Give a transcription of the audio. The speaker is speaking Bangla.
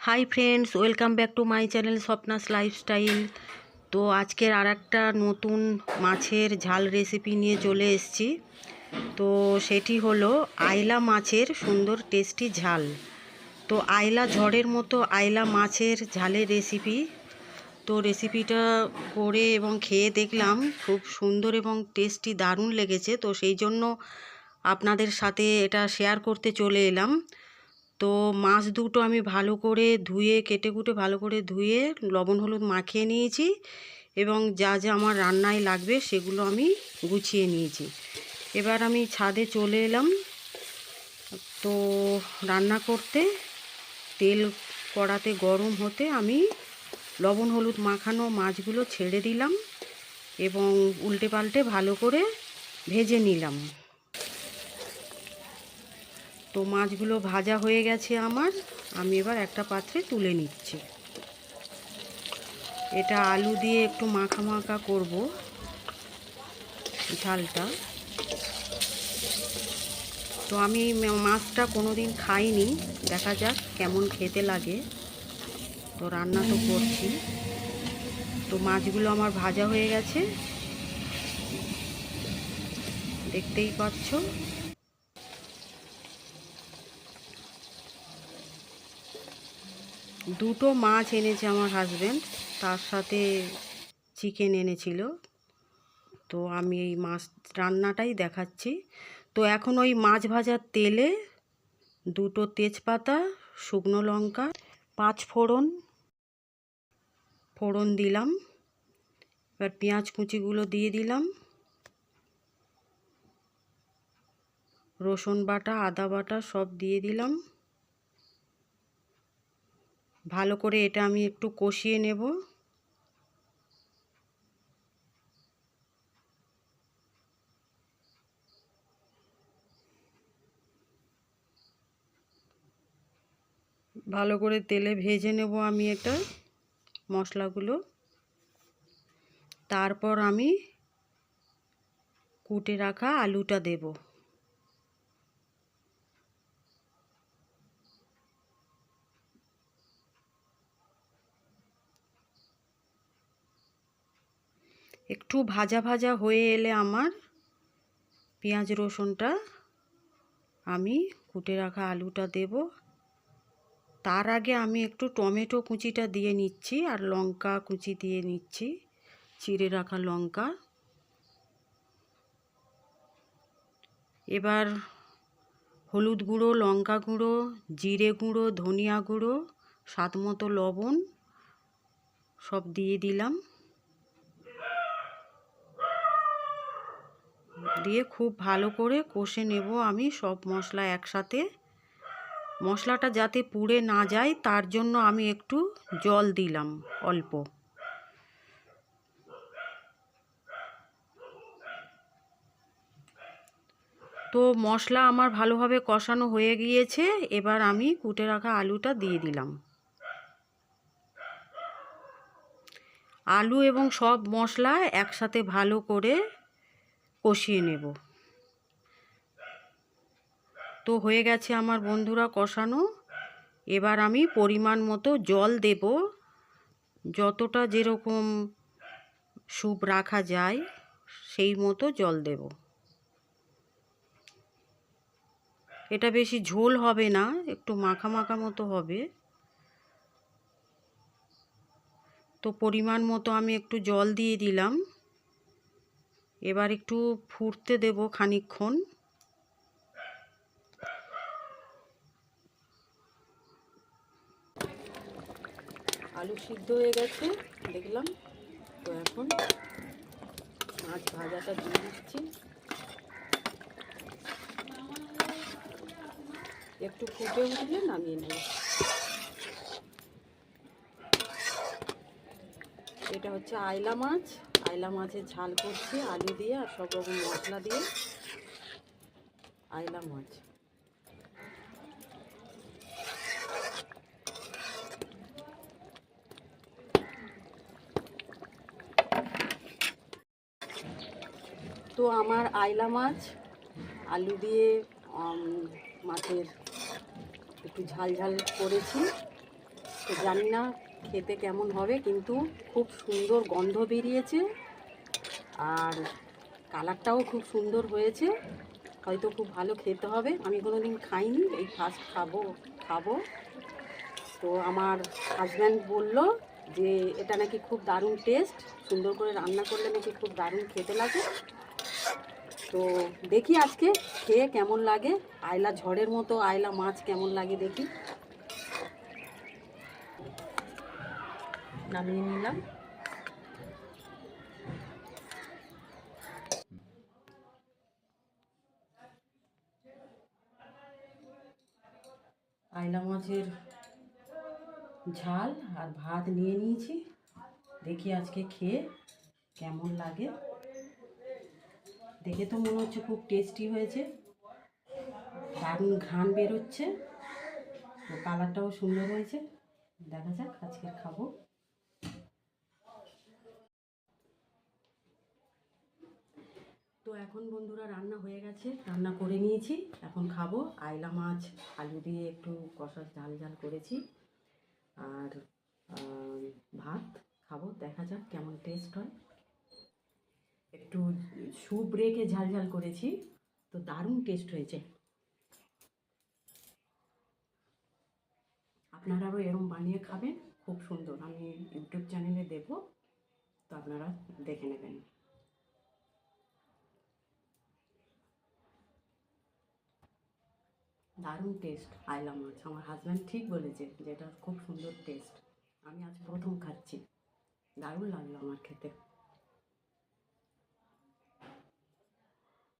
Hi friends welcome back to my channel স্বপ্নাস lifestyle তো আজকের আর একটা নতুন মাছের ঝাল রেসিপি নিয়ে চলে এসেছি। তো সেটি হলো আইলা মাছের সুন্দর টেস্টি ঝাল। তো আইলা ঝড়ের মতো আইলা মাছের ঝালের রেসিপি তো রেসিপিটা করে এবং খেয়ে দেখলাম খুব সুন্দর এবং টেস্টি দারুণ লেগেছে। তো সেই জন্য আপনাদের সাথে এটা শেয়ার করতে চলে এলাম। তো মাছ দুটো আমি ভালো করে ধুয়ে, কেটে কুটে ভালো করে ধুয়ে, লবণ হলুদ মাখিয়ে নিয়েছি এবং যা যা আমার রান্নায় লাগবে সেগুলো আমি গুছিয়ে নিয়েছি। এবার আমি ছাদে চলে এলাম। তো রান্না করতে তেল কড়াতে গরম হতে আমি লবণ হলুদ মাখানো মাছগুলো ছেড়ে দিলাম এবং উল্টে পাল্টে ভালো করে ভেজে নিলাম। তো মাছগুলো ভাজা হয়ে গেছে আমার। আমি এবার একটা পাত্রে তুলে নিচ্ছি। এটা আলু দিয়ে একটু মাখা মাখা করব। ঝালটা। তো আমি মাছটা কোনো দিন খাইনি। দেখা যাক কেমন খেতে লাগে। তো রান্না তো করছি। তো মাছগুলো আমার ভাজা হয়ে গেছে। দেখতেই পাচ্ছ। দুটো মাছ এনেছে আমার হাজব্যান্ড তার সাথে চিকেন এনেছিল। তো আমি এই মাছ রান্নাটাই দেখাচ্ছি। তো এখন ওই মাছ ভাজার তেলে দুটো তেজপাতা, শুকনো লঙ্কা, পাঁচ ফোড়ন ফোড়ন দিলাম। এবার পেঁয়াজ কুচিগুলো দিয়ে দিলাম। রসুন বাটা, আদা বাটা সব দিয়ে দিলাম। ভালো করে এটা আমি একটু কষিয়ে নেব। ভালো করে তেলে ভেজে নেব আমি এটা মশলাগুলো। তারপর আমি কুটে রাখা আলুটা দেবো। একটু ভাজা ভাজা হয়ে এলে আমার পেঁয়াজ রসুনটা আমি কুটে রাখা আলুটা দেব। তার আগে আমি একটু টমেটো কুচিটা দিয়ে নিচ্ছি আর লঙ্কা কুচি দিয়ে নিচ্ছি, চিড়ে রাখা লঙ্কা। এবার হলুদ গুঁড়ো, লঙ্কা গুঁড়ো, জিরে গুঁড়ো, ধনিয়া গুঁড়ো স্বাদ মতো লবণ সব দিয়ে দিলাম। দিয়ে খুব ভালো করে কষে নেব আমি সব মশলা একসাথে। মশলাটা যাতে পুড়ে না যায়, তার জন্য আমি একটু জল দিলাম অল্প। তো মশলা আমার ভালোভাবে কষানো হয়ে গিয়েছে, এবার আমি কুটে রাখা আলুটা দিয়ে দিলাম। আলু এবং সব মশলা একসাথে ভালো করে কষিয়ে নেব। তো হয়ে গেছে আমার বন্ধুরা কষানো। এবার আমি পরিমাণ মতো জল দেব। যতটা যেরকম স্যুপ রাখা যায়, সেই মতো জল দেব। এটা বেশি ঝোল হবে না, একটু মাখা মাখা মতো হবে। তো পরিমাণ মতো আমি একটু জল দিয়ে দিলাম। এবার একটু ফুটতে দেব খানিক্ষণ আলু সিদ্ধ হয়ে গেছে, দেখলাম। তো এখন মাছ ভাজাটা দিয়ে দিচ্ছি। একটু ফুটে উঠলে নামিয়ে নেব। এটা হচ্ছে আইলা মাছ। আইলা মাছের ঝাল করছি, আলু দিয়ে আর সব রকম মশলা দিয়ে। আইলা মাছ। তো আমার আইলা মাছ, আলু দিয়ে মাছের একটু ঝাল ঝাল করেছি। তো জানি না খেতে কেমন হবে, কিন্তু খুব সুন্দর গন্ধ বেরিয়েছে। আর কালারটাও খুব সুন্দর হয়েছে। হয়তো খুব ভালো খেতে হবে। আমি কোনোদিন খাইনি, এই ফার্স্ট খাব খাব। তো আমার হাজব্যান্ড বলল যে, এটা নাকি খুব দারুণ টেস্ট সুন্দর করে রান্না করলে নাকি খুব দারুণ খেতে লাগে। তো দেখি আজকে খেয়ে কেমন লাগে। আয়লা ঝড়ের মতো আয়লা মাছ কেমন লাগে দেখি। নামিয়ে নিলাম। আয়লা মাছের ঝাল আর ভাত নিয়ে নিয়েছি। দেখি আজকে খেয়ে কেমন লাগে। দেখে তো মনে হচ্ছে খুব টেস্টি হয়েছে। দারুণ ঘ্রাণ বেরোচ্ছে। কালারটাও সুন্দর হয়েছে। দেখা যাক আজকে খাব। তো এখন বন্ধুরা রান্না হয়ে গেছে, রান্না করে নিয়েছি। এখন খাব আইলা মাছ, আলু দিয়ে একটু কষা ঝাল ঝাল করেছি। আর ভাত খাব, দেখা যাক কেমন টেস্ট হয়। একটু স্যুপ রেখে ঝাল ঝাল করেছি, তো দারুণ টেস্ট হয়েছে। আপনারাও এরম বানিয়ে খাবেন, খুব সুন্দর। আমি ইউটিউব চ্যানেলে দেবো তো আপনারা দেখে নেবেন। দারুণ টেস্ট আইলা মাছ। আমার হাজব্যান্ড ঠিক বলেছে যে, এটা খুব সুন্দর টেস্ট আমি আজ প্রথম খাচ্ছি। দারুণ লাগল আমার খেতে।